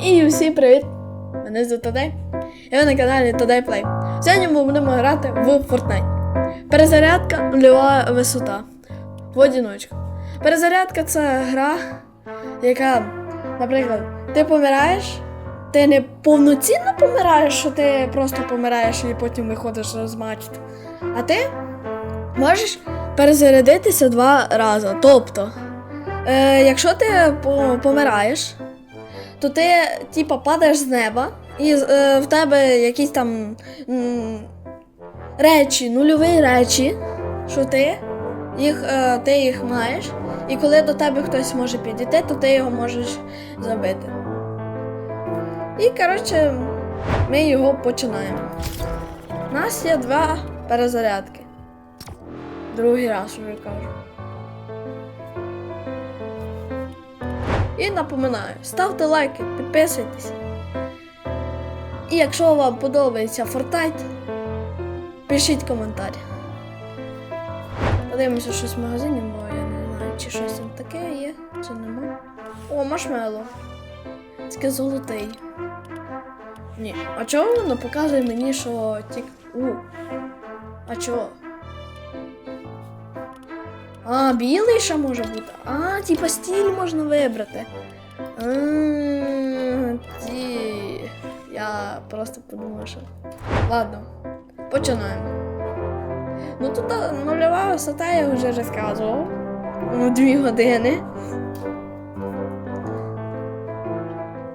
І всім привіт! Мене звуть Тодай. І ви на каналі Today Play. Сьогодні ми будемо грати в Fortnite. Перезарядка нульова висота. В одіночку. Перезарядка це гра, яка, наприклад, ти помираєш, ти не повноцінно помираєш, що ти просто помираєш і потім виходиш з. А ти можеш перезарядитися два рази. Тобто, е, якщо ти помираєш, то ти, типа, падаєш з неба, і е, в тебе якісь там м, речі, нульові речі, що ти їх, е, ти їх маєш, і коли до тебе хтось може підійти, то ти його можеш забити. І, коротше, ми його починаємо. У нас є два перезарядки. Другий раз вже кажу. І напоминаю, ставте лайки, підписуйтесь. І якщо вам подобається Fortnite, пишіть коментар. Подивимося щось в магазині, бо я не знаю, чи щось там таке є, чи нема. О, маршмело. Тільки золотий. Ні. А чого воно показує мені, що тільки. У. А чого? А, білий ще може бути. А, типа стиль можна вибрати. А, ті. Я просто подумав, що. Ладно, починаємо. Ну тут нульова висота я вже розказував. Ну, дві години.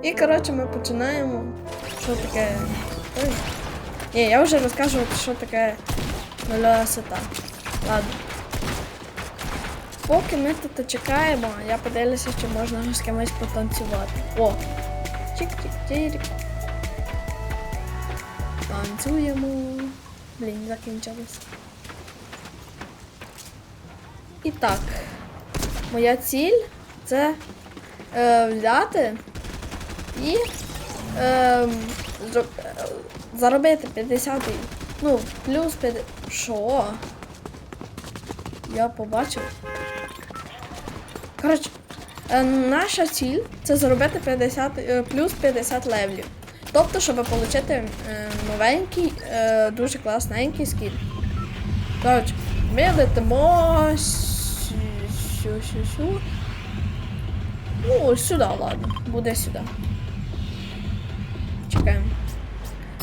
І коротше ми починаємо. Що таке. Ой. Ні, я вже розкажу, що таке нульова висота. Ладно. Поки ми тут чекаємо, я подивлюся, чи можна з кимось потанцювати. О! Чик-чик-чирик. Танцюємо. Блін, закінчилось. І так. Моя ціль це е, взяти і е, е, заробити 50. Ну, плюс 50. Що? Я побачив. Коротше, е, наша ціль це заробити 50, е, плюс 50 левлів. Тобто, щоб отримати е, новенький, дуже класненький скін. Коротше, ми летимо. Ну, сюди, ладно. Буде сюди. Чекаємо.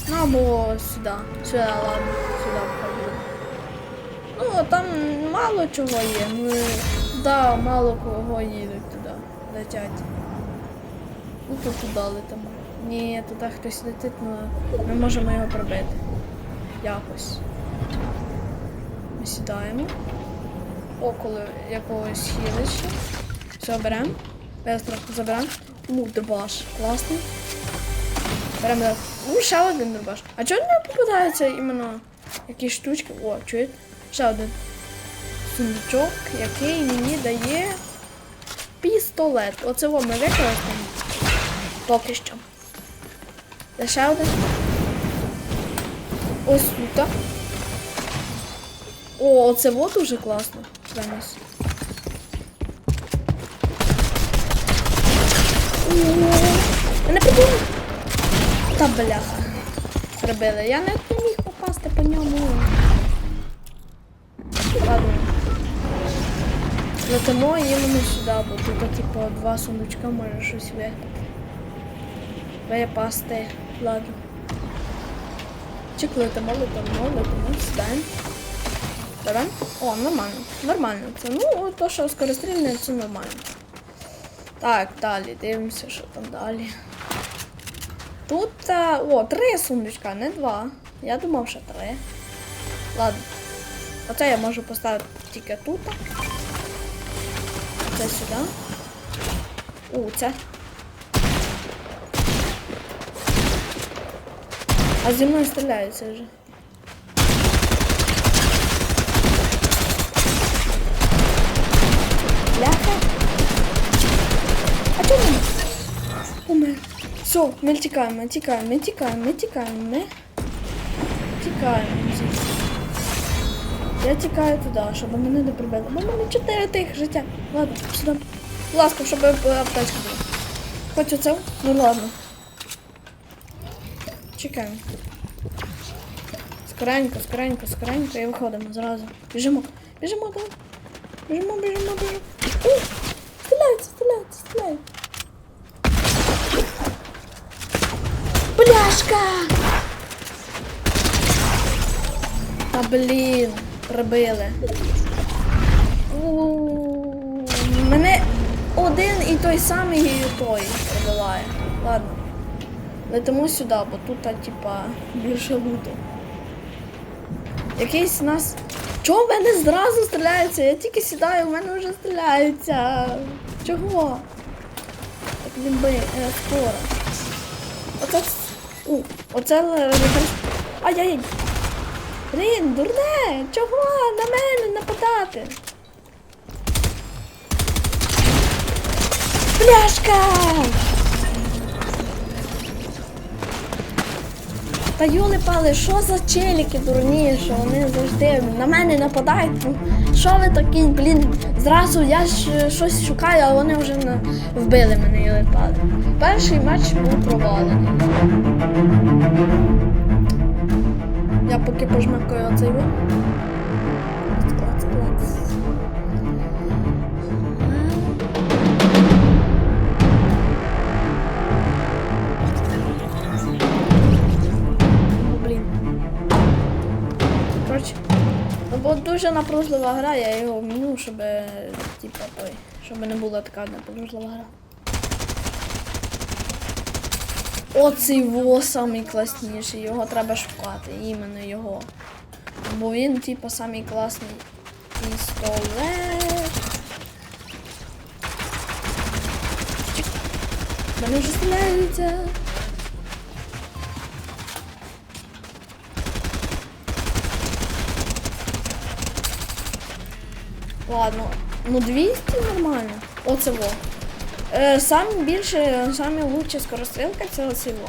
Ну, або сюди. Сюди, ладно. Сюди походимо. Ну, там мало чого є. Ну, да, мало кого їдуть туди. Летять. Ну, то туди летимо. Ні, туди хтось летить, але ми можемо його пробити. Якось. Ми сідаємо. Около якогось хілища. Все, беремо. Быстро заберемо. У, дробаш. Класний. Беремо. У, ще один дробаш. А чого не попадаються іменно якісь штучки? О, чуєте? Ще один сундучок, який мені дає пістолет. Оце ми використаємо. Поки що. Ще один. Ось тут. О, оце во дуже класно. О, Мене прибили. Та бляха. Прибили. Я не міг попасти по ньому. Летимо і їдемо сюди, бо тут типу два сундучка може щось. Випасти. Ладно. Чек летимо, летимо, летимо, сідаємо. Берем. О, нормально. Нормально. Це ну, то, що скорострільне, це нормально. Так, далі, дивимося, що там далі. Тут, е, о, три сундучка, не два. Я думав, що три. Ладно. Оце я можу поставити тільки тут. Це сюди. У, це. А зі мною стріляється вже. Бляха. А чому? Умер. Все, ми тікаємо, тікаємо, тікаємо, тікаємо, тікаємо. Я тікаю туди, щоб мене не прибили. У мене 4 тих життя. Ладно, сюди. Будь ласка, щоб е, аптечка була. Хоч оце? Ну ладно. Чекаємо. Скоренько, скоренько, скоренько і виходимо зразу. Біжимо. Біжимо, давай. Біжимо, біжимо, біжимо. О! Стріляють, стріляють, стріляють. Бляшка! Та блін, прибили. У, Мене один і той самий той прибиває. Ладно. Летимо сюди, бо тут, типа, більше луту. Якийсь нас. Чого в мене зразу стріляються? Я тільки сідаю, в мене вже стріляються. Чого? Так ніби е, скоро. Оце. У, оце референс. Блін, дурне! Чого на мене нападати? Пляшка! Та юли пали, що за челіки дурні, що вони завжди на мене нападають. Ну, що ви такі, блін, зразу я ж щось шукаю, а вони вже на... вбили мене юли пали. Перший матч був провалений. Я поки пожмакаю оцей. Клац, клац. Ну, дуже напружлива гра, я його вмію, щоб, типа, той, щоб не була така напружлива гра. Оцей во самий класніший, його треба шукати, іменно його. Бо він, типу, самий класний пістолет. Мене вже стріляються. Ладно, ну 200 нормально. Оце во. Е, саме більше, саме лучша скорострілка це оцього.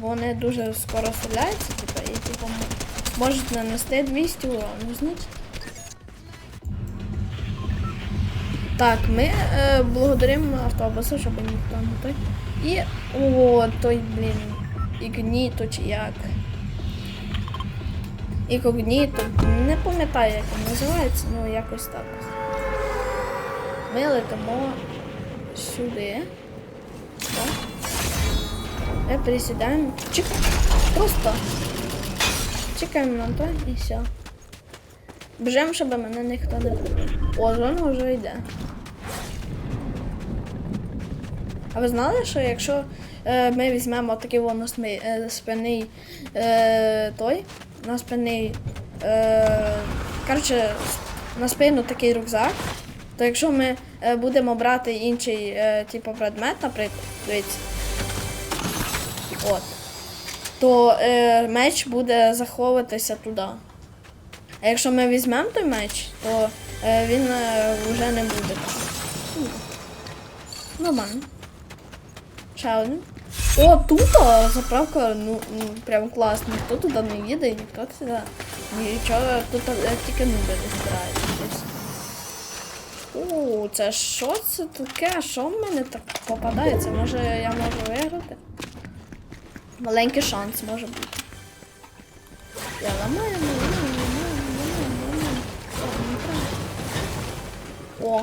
Вони дуже скоро стріляються, типу, і типу, можуть нанести 200 урону, знаєте? Так, ми е, благодаримо автобусу, щоб ніхто не той. І о, той, блін, ігніто чи як. Ікогніто. Не пам'ятаю, як він називається, ну якось так. Ми летимо сюди. Так. Ми присідаємо. Чик. Просто. Чекаємо на то і все. Бежимо, щоб мене ніхто не. О, зона вже йде. А ви знали, що якщо е, ми візьмемо такий вон на е, спинний е, той, на спинний, е, коротше, на спину такий рюкзак, то якщо ми е, будемо брати інший е, типу предмет, наприклад, дивіться, от, то е, меч буде заховуватися туди. А якщо ми візьмемо той меч, то він вже не буде. Нормально. Ще один. О, тут заправка, ну, ну прям класно. Ніхто туди не їде, ніхто туди нічого, тут тільки нуби не збирають. О, це що це таке? Що в мене так попадається? Може я можу виграти? Маленький шанс може бути. Я ламаю, ламаю, ламаю, ламаю, ламаю. О,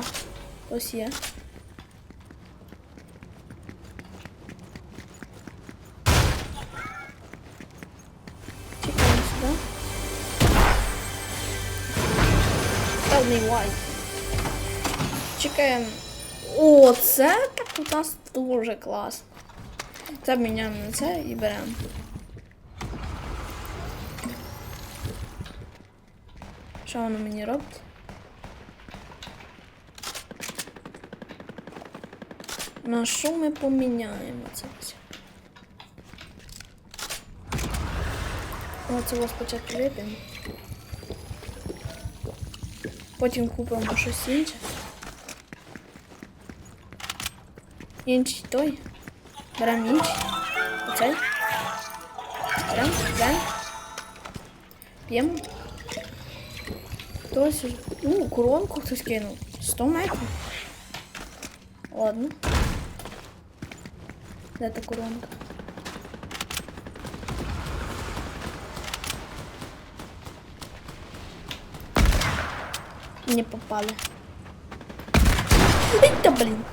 ось є. Чекаємо сюди. Tell me why. Чекаємо. О, це так у нас дуже класно. Це міняємо на це і беремо. Що воно мені робить? На що ми поміняємо це? Оце ось спочатку вип'ємо. Потім купимо щось інше. Інший той. Берем інший. Оцей. Берем, берем. П'ємо. Хтось. У, коронку хтось кинув. 100 метрів. Ладно. Де та коронка? Не попали. Бить-то, блин.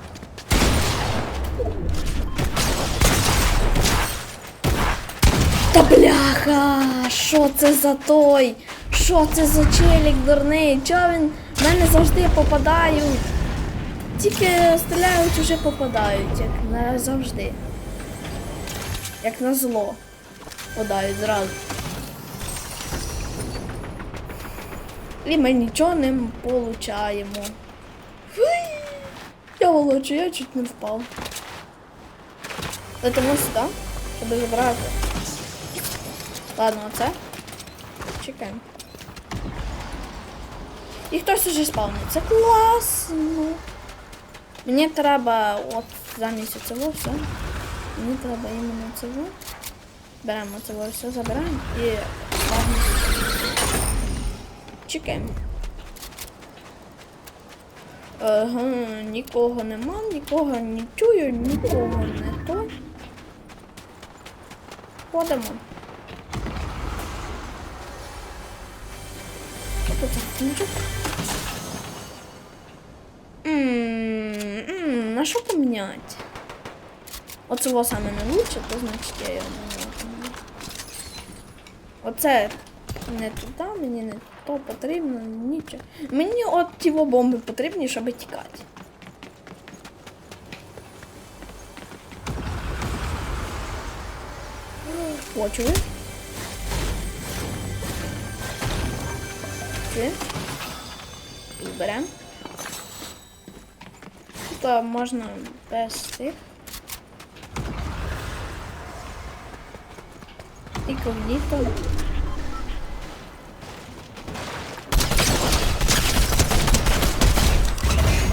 Бляха! Що це за той? Що це за челік дурний? Чого він в мене завжди попадають? Тільки стріляють, уже попадають, як на завжди. Як на зло. Подають зразу. І ми нічого не получаємо. Уй! Я волочу, я чуть не впав. Летимо сюди, щоб забрати. Ладно, оце. Чекаємо. І хтось уже спавнить. Це класно. Мені треба от замість цього все. Мені треба іменно цього. Беремо цього все, забираємо і спавнимо. Чекаємо. Ага, нікого нема, нікого не чую, нікого не то. Ходимо. Тут за книжок? Ммм, на що поміняти? Оце во саме не лучше, то значить я його не поміняю. Оце не туди, мені не то потрібно, нічого. Мені от ті бомби потрібні, щоб тікати. Хочу. Чи? Берем. Тут можна без цих. І когніто.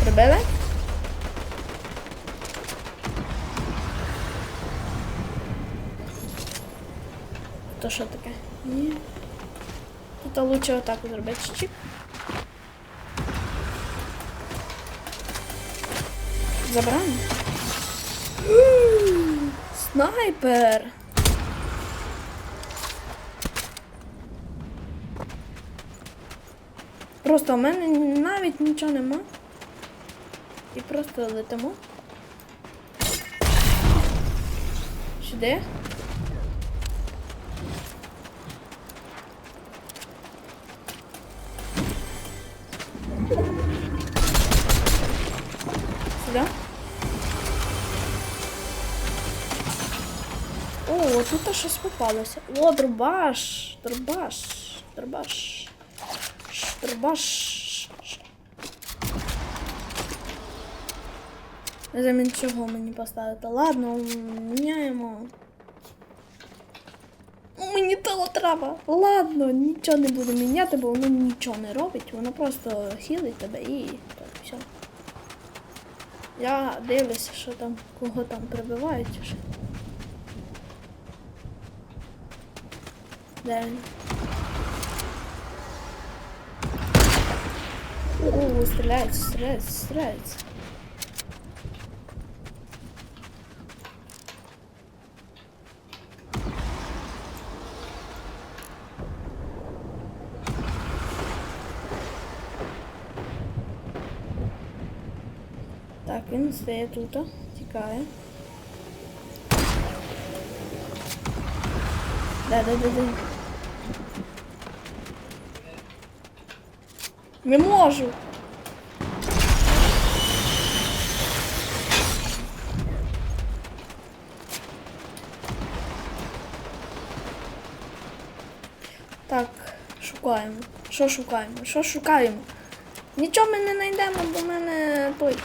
Прибили? То що таке? Ні. Тут лучше отак от зробити чик. Забираємо. Снайпер! Просто в мене навіть нічого нема. І просто летимо. Сюди. Щось попалося. О, дробаш. Дробаш. Дробаш. Дробаш. Замін чого мені поставити? Ладно, міняємо. Мені того треба. Ладно, нічого не буду міняти, бо воно нічого не робить. Воно просто хілить тебе і так, все. Я дивлюся, що там, кого там прибивають. Він? О, стріляється, стріляється, стріляється. Так, він стає тут, тікає. Да, да, да, да. Не можу. Так, шукаємо. Що шукаємо? Що шукаємо? Нічого ми не знайдемо, бо в мене той.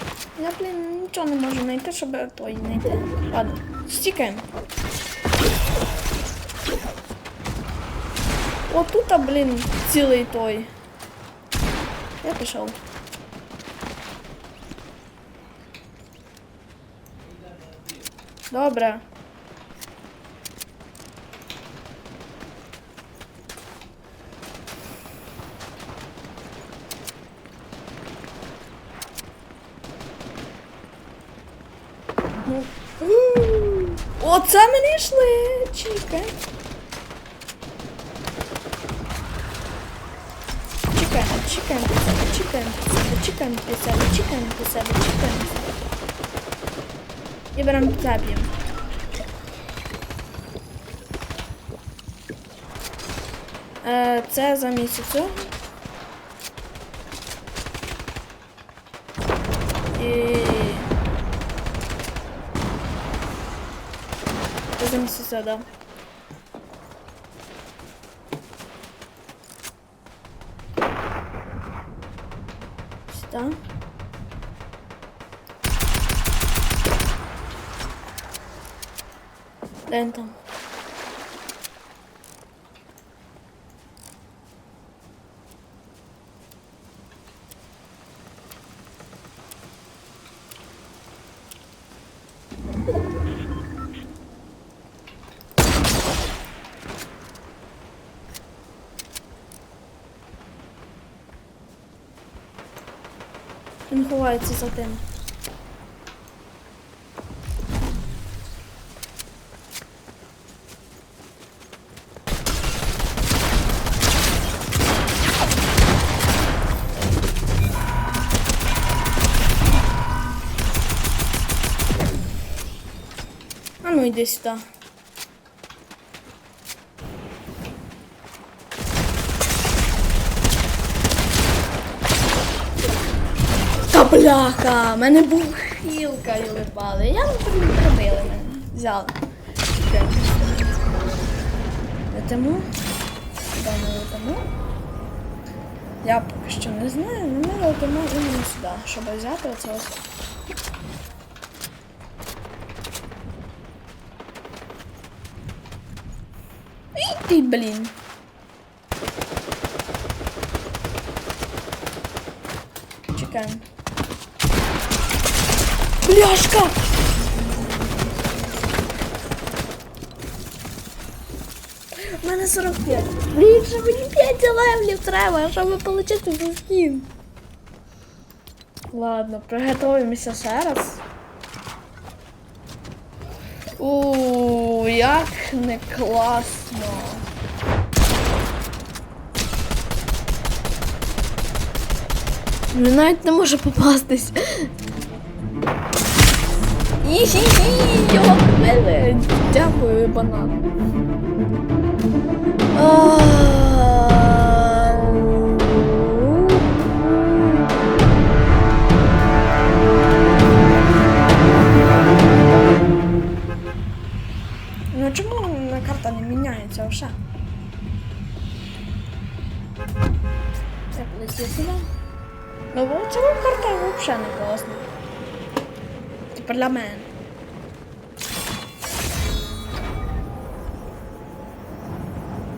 Я, блін, нічого не можу знайти, щоб той знайти. Ладно, стікаємо. Отут, блін, цілий той. Я пішов. Добре. Ну. Оце мені йшли. Чекай. Чекай. чекаємо під себе, чекаємо під себе, чекаємо під себе, чекаємо під себе, чекаємо під себе. І беремо заб'ємо. Е, Це замість цього. І... Це замість цього, да. Сюда. Де там? Він ховається за тим. Йди сюди. Та бляха, мене був хілка і випали. Я не пробили мене. Взяли. Летимо. Куди ми летимо? Я поки що не знаю, але ми летимо іменно сюди, щоб взяти оце ось. І ти, блін. Чекаємо. Бляшка! У мене 45. Блін, ще мені 5 левелів треба, щоб отримати цей скін. Ладно, приготуємося ще раз. У, Як не класно. Він навіть не може попастись. Його вбили. Дякую, банан. Ну міняється вже? Це полетів сюди. Ну, бо ця карта взагалі не класна. Тепер для мене.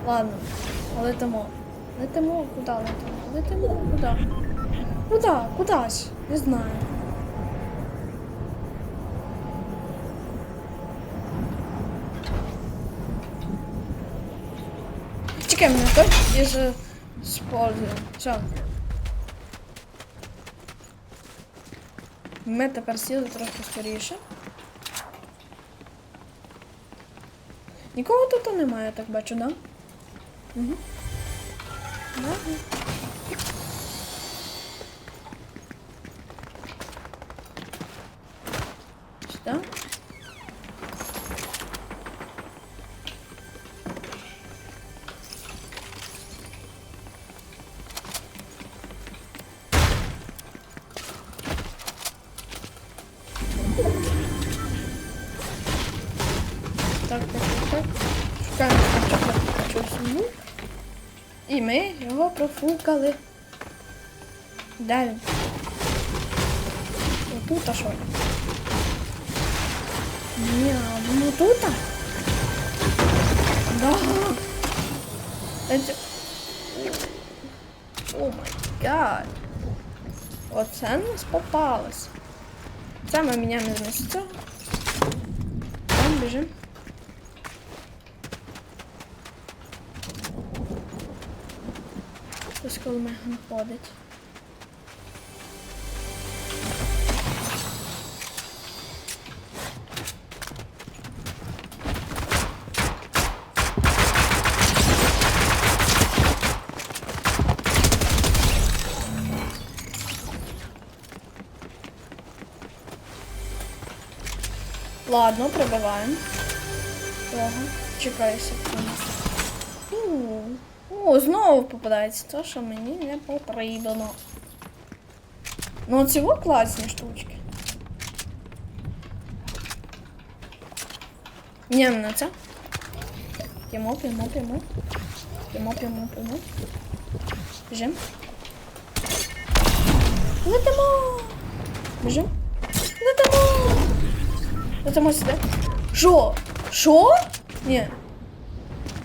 Ладно, летимо. Летимо, куди летимо? Летимо, куди? Куди? Кудись? Не знаю. Мене той і ж спользуємо. Все. Ми тепер сіли трохи скоріше. Нікого тут немає, я так бачу, да? Угу. Ага. Так, так, так. Шукаємо звук. І ми його профукали. Де він? Отут, а що? Ні, воно тут? Да. О май гад. Оце нас попалось. Це ми міняємо з цього. Там біжимо. подобалось, коли Меган ходить. Ладно, пробиваємо. Чекаю секунду. О, знову попадається те, що мені не потрібно. Ну, цього класні штучки. Не це. П'ємо, п'ємо, п'ємо. П'ємо, п'ємо, п'ємо. Біжим. Летимо! Біжим. Летимо! Летимо сюди. Що? Що? Ні.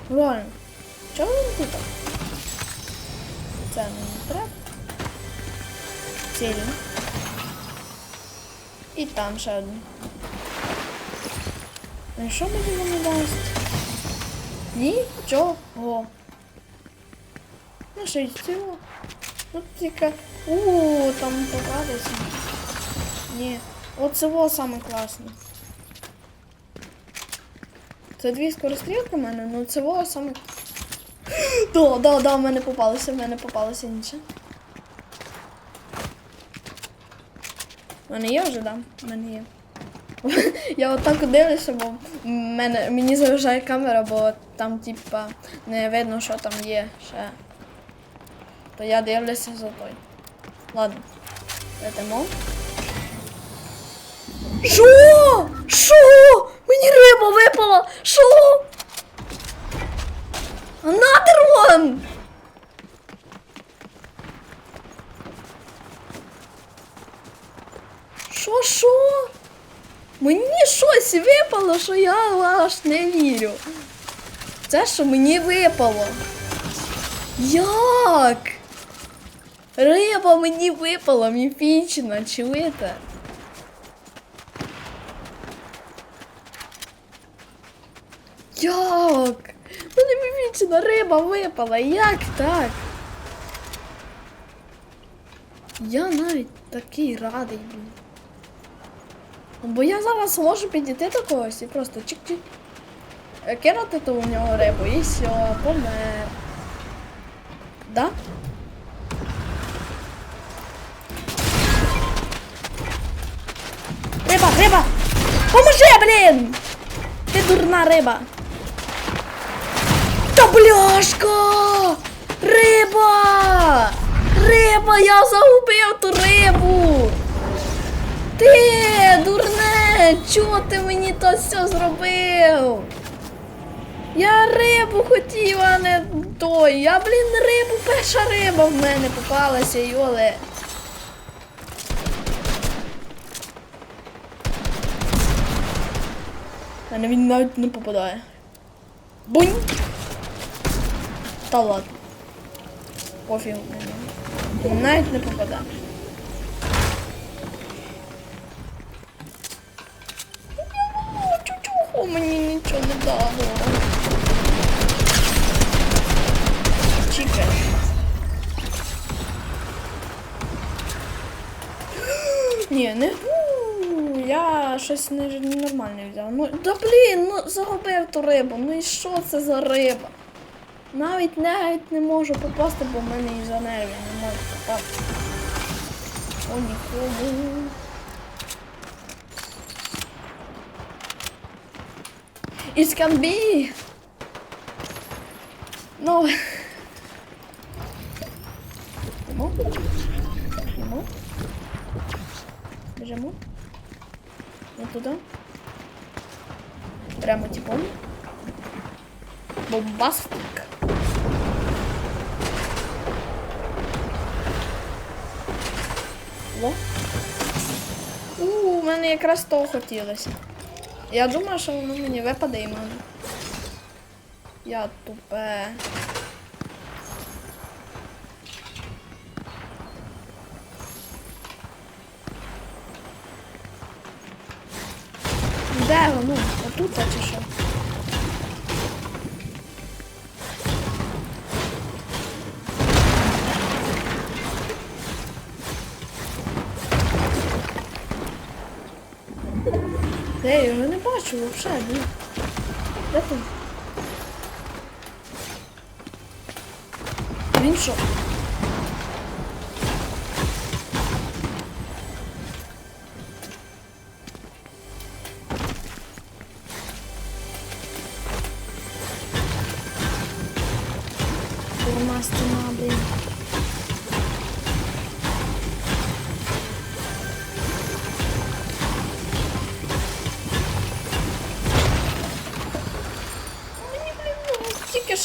Реально. Чого він тут? Це мені треба. Цілі. І там ще один. Ну що мені воно дасть? Нічого. Ну що й цього? Тут тільки. У, там попадеться. Ні. Оце во саме класне. Це дві скорострілки в мене, ну це во саме. Да, да, да, в мене попалося, в мене попалося інше. У мене є вже, да? У мене є. Я отак дивлюся, бо мене, мені заважає камера, бо там, типа, не видно, що там є ще. То я дивлюся за той. Ладно. Летимо. Що? Що? Мені риба випала! Що? Another one! Що? Мені щось випало, що я аж не вірю. Це що мені випало? Як? Риба мені випала, міфічна, чуєте? Як? Міфічна риба випала, як так? Я навіть такий радий був. Бо я зараз можу підійти до когось і просто чик-чик. е, Кинути ту у нього рибу і все, помер. Да? Риба, риба! Поможи, блін! Ти дурна риба! Бляшка! Риба! Риба! Я загубив ту рибу! Ти, дурне! Чого ти мені то все зробив? Я рибу хотів, а не той. Я, блін, рибу, перша риба в мене попалася, йоле. А не він навіть не попадає. Бунь! Та ладно. Пофіг. Він навіть не попадає. Чучуху мені нічого не дало. Чекай. Ні, не я щось не, ненормальне взяв. Ну, да блін, ну загубив ту рибу. Ну і що це за риба? Навіть навіть не можу попасти, бо в мене із за нервів не можу попасти. О, нікому. It can be. No. Йдемо. Йдемо. Біжимо. Не туди. Прямо типом. Бомбастик. О. У, у мене якраз того хотілося. Я думаю, що воно мені випаде і мене. Я тупе. Де воно? Отут чи що? Не бачу взагалі. Де ти?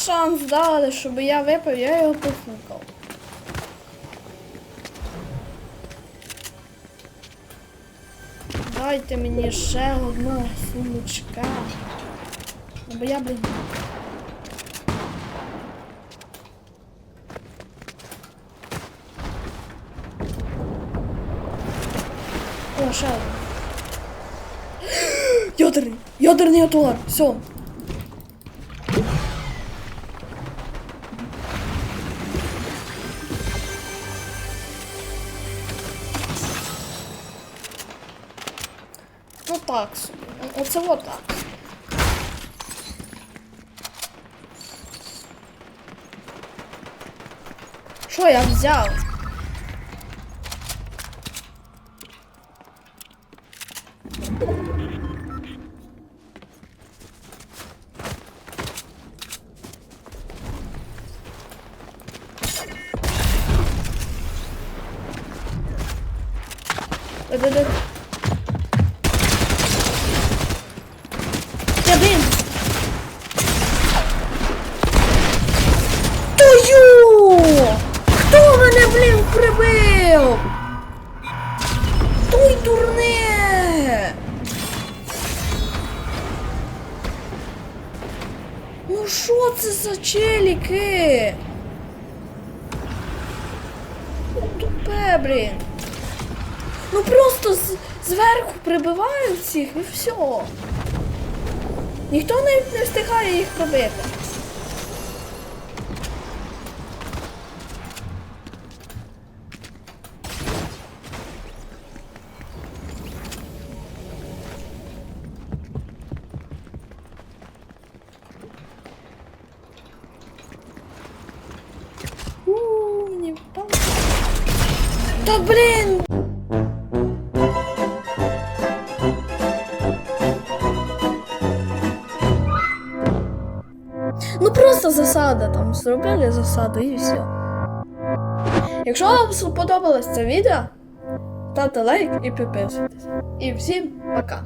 Шанс дали, щоб я випив, я його пофукав. Дайте мені ще одного сумочка. Бо я, блін. О, ще один. Ядерний! Ядерний атуар! Все. О- вот так. Що я взяв? Ну просто з- зверху прибивають всіх і все. Ніхто навіть не встигає їх пробити. Зробили засаду і все. Якщо вам сподобалось це відео, ставте лайк і підписуйтесь. І всім пока!